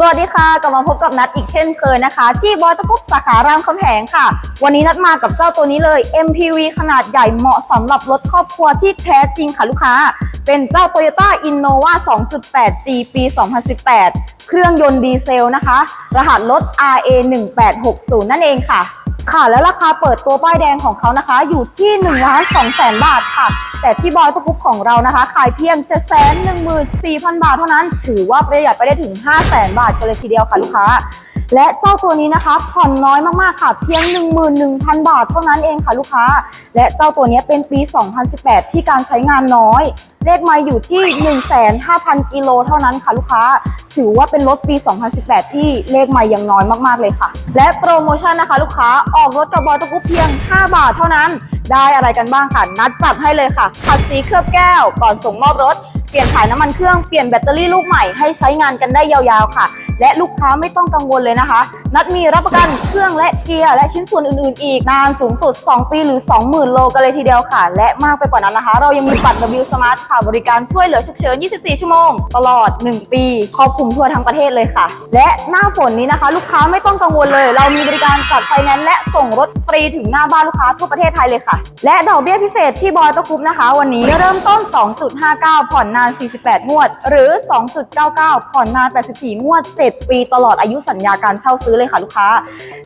สวัสดีค่ะกลับมาพบกับนัดอีกเช่นเคยนะคะ ที่บอยตะกุบสาขารามคำแหงค่ะ วันนี้นัดมากับเจ้าตัวนี้เลย MPV ขนาดใหญ่เหมาะสำหรับรถครอบครัวที่แท้จริงค่ะลูกค้า เป็นเจ้า Toyota Innova 2.8G ปี 2018 เครื่องยนต์ดีเซลนะคะ รหัสรถ RA 1860 นั่นเองค่ะ ค่ะแล้วราคาเปิดตัวป้ายแดงของเขานะคะ อยู่ที่1ล้านสองแสนบาทค่ะ แต่ที่บอยตะกุบของเรานะคะ ขายเพียง7 1 4 0 0 0บาทเท่านั้น ถือว่าประหยัดไปได้ถึง 5 0 0แสนบาทกันเลยทีเดียวค่ะลูกค้า และเจ้าตัวนี้นะคะผ่อนน้อยมากๆค่ะ เพียง 11,000 บาทเท่านั้นเองค่ะลูกค้า และเจ้าตัวนี้เป็นปี 2018 ที่การใช้งานน้อย เลขไมาอยู่ที่ 15,000 กิโลเท่านั้นค่ะลูกค้า ถือว่าเป็นรถปี 2018 ที่เลขไมายังน้อยมากๆเลยค่ะ และโปรโมชั่นนะคะ ลูกค้าออกรถกับบอยตะกุบเพียง 5 บาทเท่านั้น ได้อะไรกันบ้างค่ะ นัดจัดให้เลยค่ะขัดสีเคลือบแก้วก่อนส่งมอบรถเปลี่ยนถ่ายน้ำมันเครื่อง เปลี่ยนแบตเตอรี่ลูกใหม่ให้ใช้งานกันได้ยาวๆค่ะ และลูกค้าไม่ต้องกังวลเลยนะคะ นัดมีรับประกันเครื่องและเกียร์และชิ้นส่วนอื่นๆ อีกนานสูงสุด 2 ปีหรือ 20,000 โลกันเลยทีเดียวค่ะ และมากไปกว่านั้นนะคะ เรายังมีบัตร W Smart ค่ะบริการช่วยเหลือฉุกเฉิน 24 ชั่วโมง ตลอด 1 ปีครอบคลุมทั่วทั้งประเทศเลยค่ะ และหน้าฝนนี้นะคะ ลูกค้าไม่ต้องกังวลเลย เรามีบริการจัดไฟแนนซ์และส่งรถฟรีถึงหน้าบ้านลูกค้าทั่วประเทศไทยเลยค่ะ และดอกเบี้ยพิเศษที่บอยตะกรุ๊ปนะคะ วันนี้เริ่มต้น 2.59 ผ่อนนาน 48 งวด หรือ 2.99 ผ่อนนาน 84 งวด7ปีตลอดอายุสัญญาการเช่าซื้อเลยค่ะลูกค้า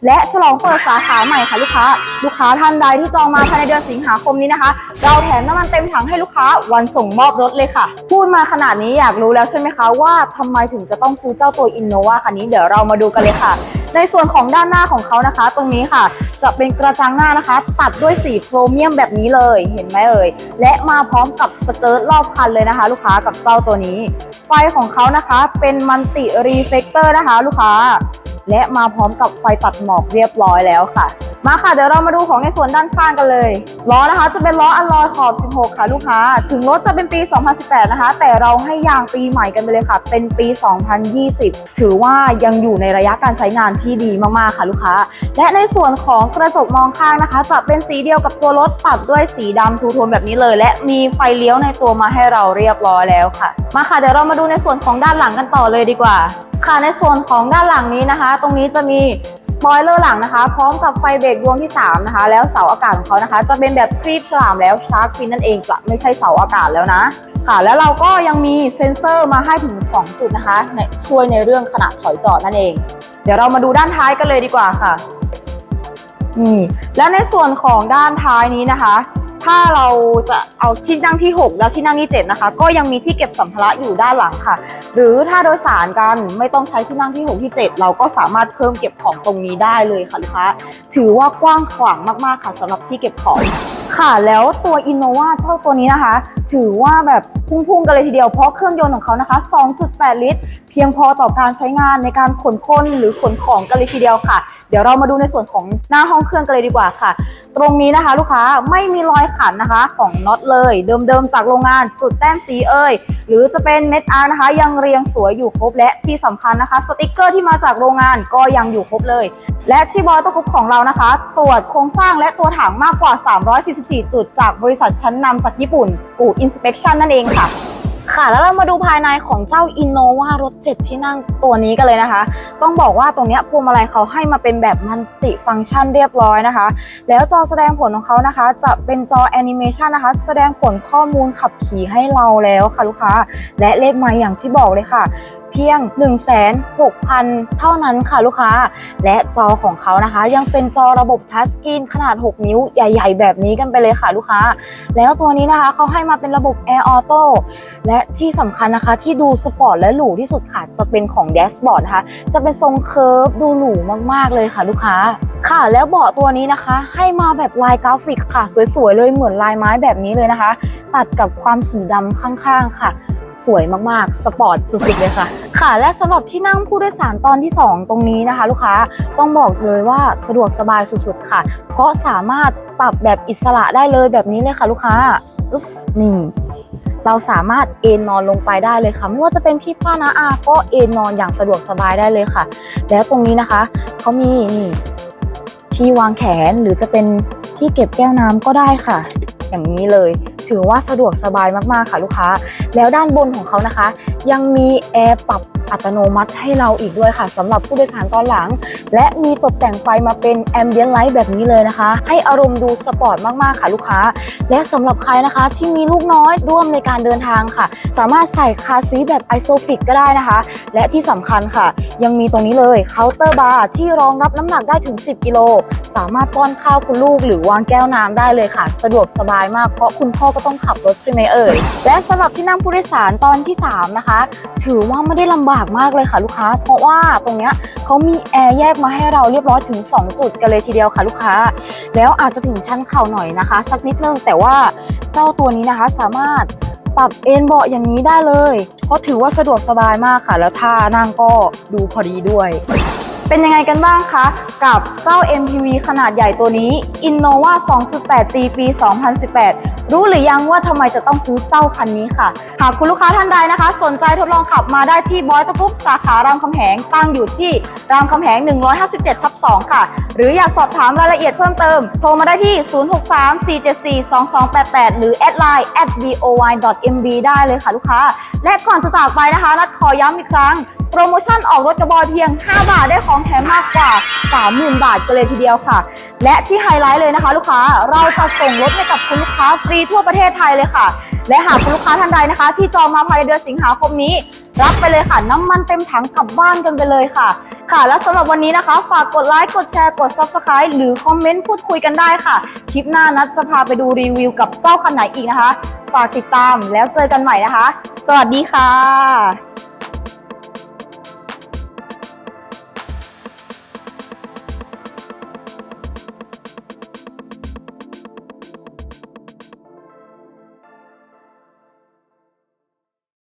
และฉลองเปิดสาขาใหม่ค่ะลูกค้า ลูกค้าท่านใดที่จองมาภายในเดือนสิงหาคมนี้นะคะ เราแถมน้ำมันเต็มถังให้ลูกค้าวันส่งมอบรถเลยค่ะ พูดมาขนาดนี้อยากรู้แล้วใช่ไหมคะว่าทำไมถึงจะต้องซื้อเจ้าตัวอินโนวาคันนี้เดี๋ยวเรามาดูกันเลยค่ะ ในส่วนของด้านหน้าของเขานะคะ ตรงนี้ค่ะ จะเป็นกระจังหน้านะคะ ตัดด้วยสีโครเมียมแบบนี้เลยเห็นไหมเอ่ยและมาพร้อมกับสเกิร์ตรอบคันเลยนะคะ ลูกค้ากับเจ้าตัวนี้ ไฟของเขานะคะเป็นมันติรีเฟกเตอร์นะคะ ลูกค้า และมาพร้อมกับไฟตัดหมอกเรียบร้อยแล้วค่ะ มาค่ะเดี๋ยวเรามาดูของในส่วนด้านข้างกันเลยล้อนะคะจะเป็นล้ออัลลอยขอบ 16 ค่ะลูกค้า ถึงรถจะเป็นปี 2018 นะคะ แต่เราให้ยางปีใหม่กันไปเลยค่ะ เป็นปี 2020 ถือว่ายังอยู่ในระยะการใช้งานที่ดีมากๆค่ะลูกค้า และในส่วนของกระจกมองข้างนะคะ จะเป็นสีเดียวกับตัวรถตัดด้วยสีดำทูโทนแบบนี้เลย และมีไฟเลี้ยวในตัวมาให้เราเรียบร้อยแล้วค่ะ มาค่ะเดี๋ยวเรามาดูในส่วนของด้านหลังกันต่อเลยดีกว่า ค่ะในส่วนของด้านหลังนี้นะคะ ตรงนี้จะมีสปอยเลอร์หลังนะคะ พร้อมกับไฟเบรกดวงที่ 3 นะคะ แล้วเสาอากาศของเขานะคะ จะเป็นแบบครีบฉลามแล้วชาร์กฟินนั่นเองจะไม่ใช่เสาอากาศแล้วนะ ค่ะ แล้วเราก็ยังมีเซ็นเซอร์มาให้ถึง 2 จุดนะคะช่วยในเรื่องขณะถอยจอดนั่นเอง เดี๋ยวเรามาดูด้านท้ายกันเลยดีกว่าค่ะนี่และในส่วนของด้านท้ายนี้นะคะ ถ้าเราจะเอาที่นั่งที่ 6 แล้วที่นั่งที่7นะคะ ก็ยังมีที่เก็บสัมภาระอยู่ด้านหลังค่ะ หรือถ้าโดยสารกันไม่ต้องใช้ที่นั่งที่ 6 ที่ 7 เราก็สามารถเพิ่มเก็บของตรงนี้ได้เลยค่ะลูกค้าถือว่ากว้างขวางมากๆค่ะสำหรับที่เก็บของค่ะแล้วตัว Innova เจ้าตัวนี้นะคะ ถือว่าแบบพุ่งๆกันเลยทีเดียวเพราะเครื่องยนต์ของเขานะคะ 2.8 ลิตร เพียงพอต่อการใช้งานในการขนคนหรือขนของกันเลยทีเดียวค่ะ เดี๋ยวเรามาดูในส่วนของหน้าห้องเครื่องกันเลยดีกว่าค่ะ ตรงนี้นะคะ ลูกค้าไม่มีรอยขันนะคะของน็อตเลยเดิมๆจากโรงงานจุดแต้มสีเอ่ยหรือจะเป็นเม็ดอาร์นะคะ ยังเรียงสวยอยู่ครบและที่สำคัญนะคะ สติกเกอร์ที่มาจากโรงงานก็ยังอยู่ครบเลย และที่บอยตะกุ๊บของเรานะคะ ตรวจโครงสร้างและตัวถังมากกว่า 344 จุดจากบริษัทชั้นนำจากญี่ปุ่นกูอินสเปคชั่นนั่นเองค่ะ ค่ะ แล้วเรามาดูภายในของเจ้า Innova รถ 7 ที่นั่งตัวนี้กันเลยนะคะ ต้องบอกว่าตรงนี้พวงมาลัยเขาให้มาเป็นแบบมัลติฟังก์ชันเรียบร้อยนะคะ แล้วจอแสดงผลของเขานะคะ จะเป็นจอแอนิเมชันนะคะ แสดงผลข้อมูลขับขี่ให้เราแล้วค่ะลูกค้า และเลขไมายอย่างที่บอกเลยค่ะ เพียง 16,000 เท่านั้นค่ะลูกค้า และจอของเขานะคะ ยังเป็นจอระบบทัชสกรีนขนาด 6 นิ้วใหญ่ ๆ แบบนี้กันไปเลยค่ะลูกค้า แล้วตัวนี้นะคะเขาให้มาเป็นระบบ Air Auto และที่สำคัญนะคะที่ดูสปอร์ตและหรูที่สุดค่ะจะเป็นของแดชบอร์ดนะคะจะเป็นทรงเคิร์ฟดูหรูมากๆเลยค่ะลูกค้าค่ะแล้วเบาะตัวนี้นะคะ ให้มาแบบลายกราฟิกค่ะ สวยๆเลยเหมือนลายไม้แบบนี้เลยนะคะ ตัดกับความสีดำข้างๆค่ะ สวยมากๆ สปอร์ตสุดๆเลยค่ะ ค่ะ และสำหรับที่นั่งผู้โดยสารตอนที่ 2 ตรงนี้นะคะ ลูกค้าต้องบอกเลยว่าสะดวกสบายสุดๆค่ะ เพราะสามารถปรับแบบอิสระได้เลยแบบนี้เลยค่ะ ลูกค้านี่เราสามารถเอนนอนลงไปได้เลยค่ะ ไม่ว่าจะเป็นพี่ป้านาอาก็เอนนอนอย่างสะดวกสบายได้เลยค่ะ แล้วตรงนี้นะคะเขามีนี่ที่วางแขนหรือจะเป็นที่เก็บแก้วน้ำก็ได้ค่ะ อย่างนี้เลย ถือว่าสะดวกสบายมากๆค่ะลูกค้า แล้วด้านบนของเขานะคะ ยังมีแอร์ปรับอัตโนมัติให้เราอีกด้วยค่ะสำหรับผู้โดยสารตอนหลัง และมีตกแต่งไฟมาเป็นแอมเบียนไลท์แบบนี้เลยนะคะ ให้อารมณ์ดูสปอร์ตมากๆค่ะลูกค้า และสำหรับใครนะคะที่มีลูกน้อยร่วมในการเดินทางค่ะ สามารถใส่คาซีแบบไอโซฟิกก็ได้นะคะ และที่สำคัญค่ะ ยังมีตรงนี้เลยเคาน์เตอร์บาร์ที่รองรับน้ำหนักได้ถึง 10 กิโลสามารถป้อนข้าวคุณลูก หรือวางแก้วน้ำได้เลยค่ะ สะดวกสบายมากเพราะคุณพ่อก็ต้องขับรถใช่ไหมเอ่ยและสำหรับที่นั่งผู้โดยสารตอนที่ 3 นะคะถือว่าไม่ได้ลำบากมากเลยค่ะลูกค้า เพราะว่าตรงเนี้ยเขามีแอร์แยกมาให้เราเรียบร้อยถึง 2 จุดกันเลยทีเดียวค่ะลูกค้า แล้วอาจจะถึงชั้นเข่าหน่อยนะคะ สักนิดนึงแต่ว่าเจ้าตัวนี้นะคะสามารถปรับเอนเบาะอย่างนี้ได้เลย เพราะถือว่าสะดวกสบายมากค่ะ แล้วท่านั่งก็ดูพอดีด้วย เป็นยังไงกันบ้างคะ กับเจ้า MPV ขนาดใหญ่ตัวนี้ Innova 2.8G ปี 2018 รู้หรือยังว่าทำไมจะต้องซื้อเจ้าคันนี้ค่ะ หากคุณลูกค้าท่านใดนะคะ สนใจทดลองขับมาได้ที่บอยตะกุบสาขารามคำแหงตั้งอยู่ที่รามคำแหง 157 ทับ 2 ค่ะ หรืออยากสอบถามรายละเอียดเพิ่มเติม โทรมาได้ที่ 0634742288 หรือแอดไลน์ at boy.mb ได้เลยค่ะลูกค้า และก่อนจะจากไปนะคะ นัดขอย้ำอีกครั้ง โปรโมชั่นออกรถกระบอยเพียง 5 บาทได้ของแถมมากกว่า 30,000 บาทกันเลยทีเดียวค่ะ และที่ไฮไลท์เลยนะคะ ลูกค้าเราจะส่งรถให้กับคุณลูกค้าฟรีทั่วประเทศไทยเลยค่ะ และหากคุณลูกค้าท่านใดนะคะ ที่จองมาภายในเดือนสิงหาคมนี้ รับไปเลยค่ะน้ำมันเต็มถังกลับบ้านกันไปเลยค่ะ ค่ะและสำหรับวันนี้นะคะ ฝากกดไลค์กดแชร์กด Subscribe หรือคอมเมนต์พูดคุยกันได้ค่ะคลิปหน้านัดจะพาไปดูรีวิวกับเจ้าคันไหนอีกนะคะ ฝากติดตามแล้วเจอกันใหม่นะคะ สวัสดีค่ะ